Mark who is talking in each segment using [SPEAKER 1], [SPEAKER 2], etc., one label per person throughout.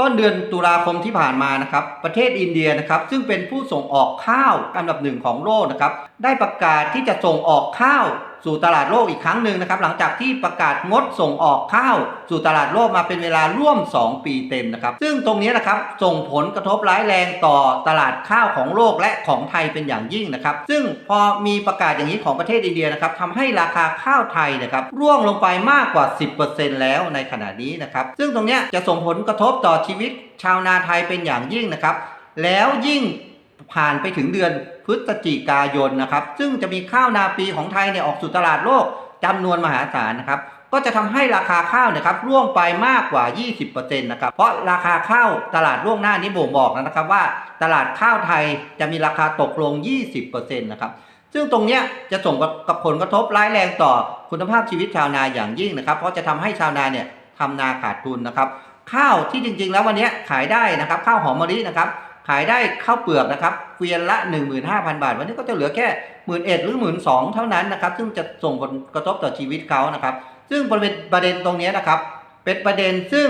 [SPEAKER 1] ต้นเดือนตุลาคมที่ผ่านมานะครับ ประเทศอินเดียนะครับ ซึ่งเป็นผู้ส่งออกข้าวอันดับหนึ่งของโลกนะครับ ได้ประกาศที่จะส่งออกข้าว สู่ตลาดโลกอีกครั้งหนึ่งนะครับ หลังจากที่ประกาศงดส่งออกข้าว สู่ตลาดโลกมาเป็นเวลาร่วม 2 ปีเต็มนะครับ ซึ่งตรงนี้นะครับส่งผลกระทบร้ายแรงต่อตลาดข้าวของโลกและของไทยเป็นอย่างยิ่งนะครับ ซึ่งพอมีประกาศอย่างนี้ของประเทศอินเดียนะครับทำให้ราคาข้าวไทยนะครับร่วงลงไปมากกว่า 10%แล้วในขณะนี้นะครับ ซึ่งตรงนี้จะส่งผลกระทบต่อชีวิตชาวนาไทยเป็นอย่างยิ่งนะครับ แล้วยิ่ง ผ่านไปถึงเดือนพฤศจิกายนนะครับ ซึ่งจะมีข้าวนาปีของไทยเนี่ยออกสู่ตลาดโลกจำนวนมหาศาลนะครับ ก็จะทำให้ราคาข้าวเนะครับร่วงไปมากกว่า 20%นะครับ เพราะราคาข้าวตลาดล่วงหน้านี้บ่งบอกนะครับว่า ตลาดข้าวไทยจะมีราคาตกลง 20%นะครับ ซึ่งตรงเนี้ยจะส่งกับผลกระทบร้ายแรงต่อคุณภาพชีวิตชาวนาอย่างยิ่งนะครับ เพราะจะทำให้ชาวนาเนี่ยทำนาขาดทุนนะครับ ข้าวที่จริงๆ แล้ววันนี้ขายได้นะครับ ข้าวหอมมะลินะครับ ขายได้ข้าวเปลือกนะครับเกวียนละ 15,000 บาท วันนี้ก็จะเหลือแค่หมื่นเอ็ดหรือหมื่นสองเท่านั้นนะครับ ซึ่งจะส่งผลกระทบต่อชีวิตเขานะครับ ซึ่งประเด็นประเด็นตรงนี้นะครับ เป็นประเด็นซึ่ง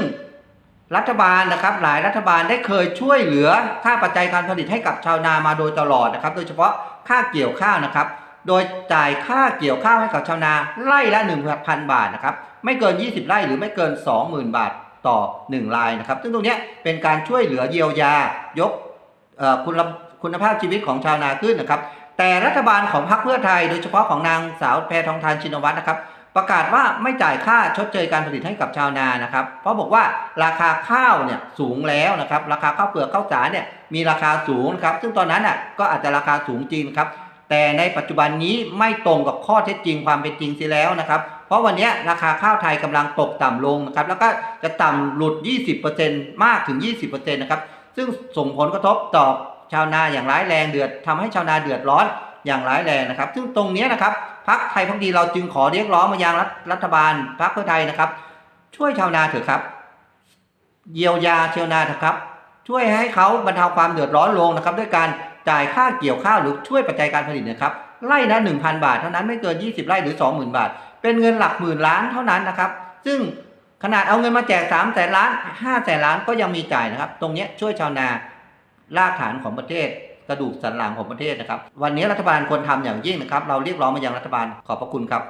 [SPEAKER 1] รัฐบาลนะครับ หลายรัฐบาลได้เคยช่วยเหลือค่าปัจจัยการผลิตให้กับชาวนามาโดยตลอดนะครับ โดยเฉพาะค่าเกี่ยวข้าวนะครับ โดยจ่ายค่าเกี่ยวข้าวให้กับชาวนาไร่ละ1,000 บาทนะครับ ไม่เกิน 20 ไร่หรือไม่เกิน 20,000 บาทต่อ 1 รายนะครับ ซึ่งตรงนี้เป็นการช่วยเหลือเยียวยายก คุณคุณภาพชีวิตของชาวนาขึ้นนะครับ แต่รัฐบาลของพรรคเพื่อไทย โดยเฉพาะของนางสาวแพทองทานชินวัตรนะครับ ประกาศว่าไม่จ่ายค่าชดเชยการผลิตให้กับชาวนานะครับ เพราะบอกว่าราคาข้าวเนี่ยสูงแล้วนะครับ ราคาข้าวเปลือกข้าวสารเนี่ยมีราคาสูงครับ ซึ่งตอนนั้นอะก็อาจจะราคาสูงจริงครับแต่ในปัจจุบันนี้ไม่ตรงกับข้อเท็จจริงความเป็นจริงเสียแล้วนะครับ เพราะวันนี้ราคาข้าวไทยกำลังตกต่ำลงนะครับ แล้วก็จะต่ำหลุด 20%มากถึง 20%นะครับ ซึ่งส่งผลกระทบต่อชาวนาอย่างร้ายแรงเดือดทำให้ชาวนาเดือดร้อนอย่างร้ายแรงนะครับ ซึ่งตรงนี้นะครับพรรคไทยพักดีเราจึงขอเรียกร้องมายังรัฐรัฐบาลพรรคเพื่อไทยนะครับ ช่วยชาวนาเถอะครับ เยียวยาชาวนาเถอะครับ ช่วยให้เขาบรรเทาความเดือดร้อนลงนะครับ ด้วยการจ่ายค่าเกี่ยวข้าวหรือช่วยปัจจัยการผลิตนะครับไร่ละ1,000 บาท เท่านั้นไม่เกิน 20 ไร่หรือ 20,000 บาท เป็นเงินหลักหมื่นล้านเท่านั้นนะครับ ซึ่ง ขนาดเอาเงินมาแจก3แสนล้าน5แสนล้านก็ยังมีจ่ายนะครับ ตรงนี้ช่วยชาวนารากฐานของประเทศกระดูกสันหลังของประเทศนะครับ วันนี้รัฐบาลควรทำอย่างยิ่งนะครับ เราเรียกร้องมายังรัฐบาลขอบพระคุณครับ